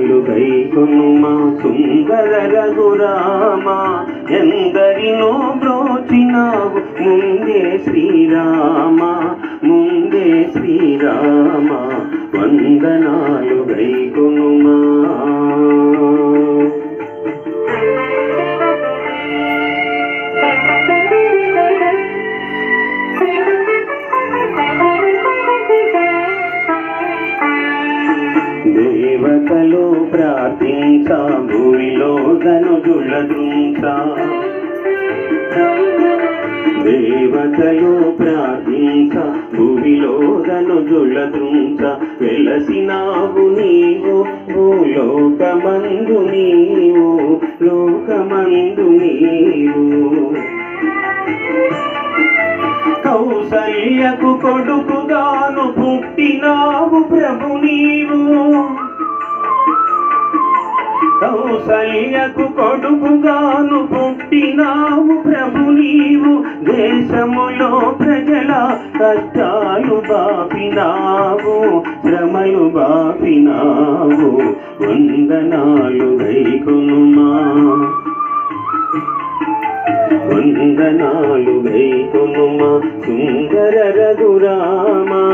వందనాలు గైకొనుమా సుందర రఘురామా ఎందరినో బ్రోచినావు. ముందే శ్రీరామ ముందే శ్రీరామ వందనాలు గైకొనుమా ప్రార్థించా భూమిలో ధనుజుల దృంచ దేవతలు ప్రార్థించ భూమిలో ధనుజుల దృంచ వెలసినావు నీవు భూలోకమందు నీవు లోకమందు నీవు. కౌసల్యకు కొడుకుగాను పుట్టినావు ప్రభు నీవు. కౌసల్యకు కొడుకుగాను పుట్టినావు ప్రభు నీవు. దేశములో ప్రజల కష్టాలు బాపినావు శ్రమలు బాపినావు. వందనాలు గైకొనుమా వందనాలు గైకొనుమా సుందర రఘురామా.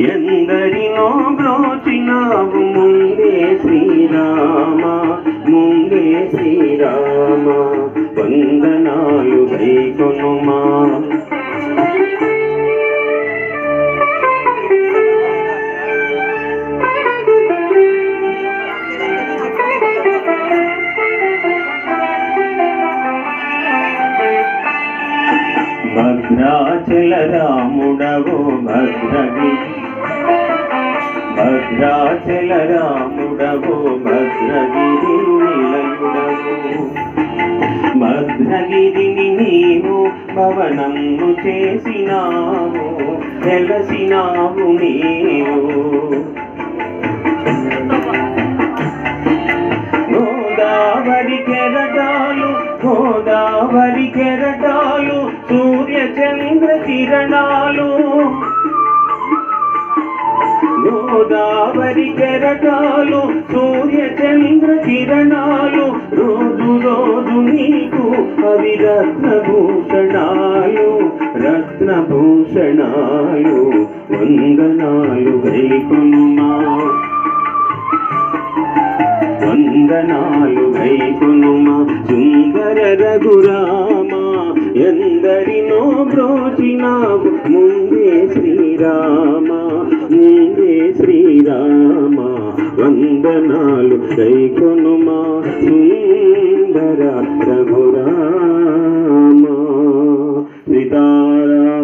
ఎందరినో బ్రోచినావు ముందు వందనాలు గైకొనుమా భద్రాచల రాముడవో భద్రవి భద్రాచల రాముడవో భద్రగిరి నిలయుడవు భద్రగిరిని నీవు భవనము చేసినావు వెలసినావు నీవు. గోదావరి కెరటాలు గోదావరి కెరటాలు సూర్య చంద్ర కిరణాలు. గోదావరి కెరటాలు అవి రత్నభూషణాలు రత్నభూషణాలు వందనాలు గైకున్నా వందనాలు గైకునుమా సుందర రఘురామ ఎందరినో బ్రోచినావు ముందే శ్రీరామ ముందే శ్రీరామ. వందనాలు గైకునుమా సుందర రఘురామ సీతారా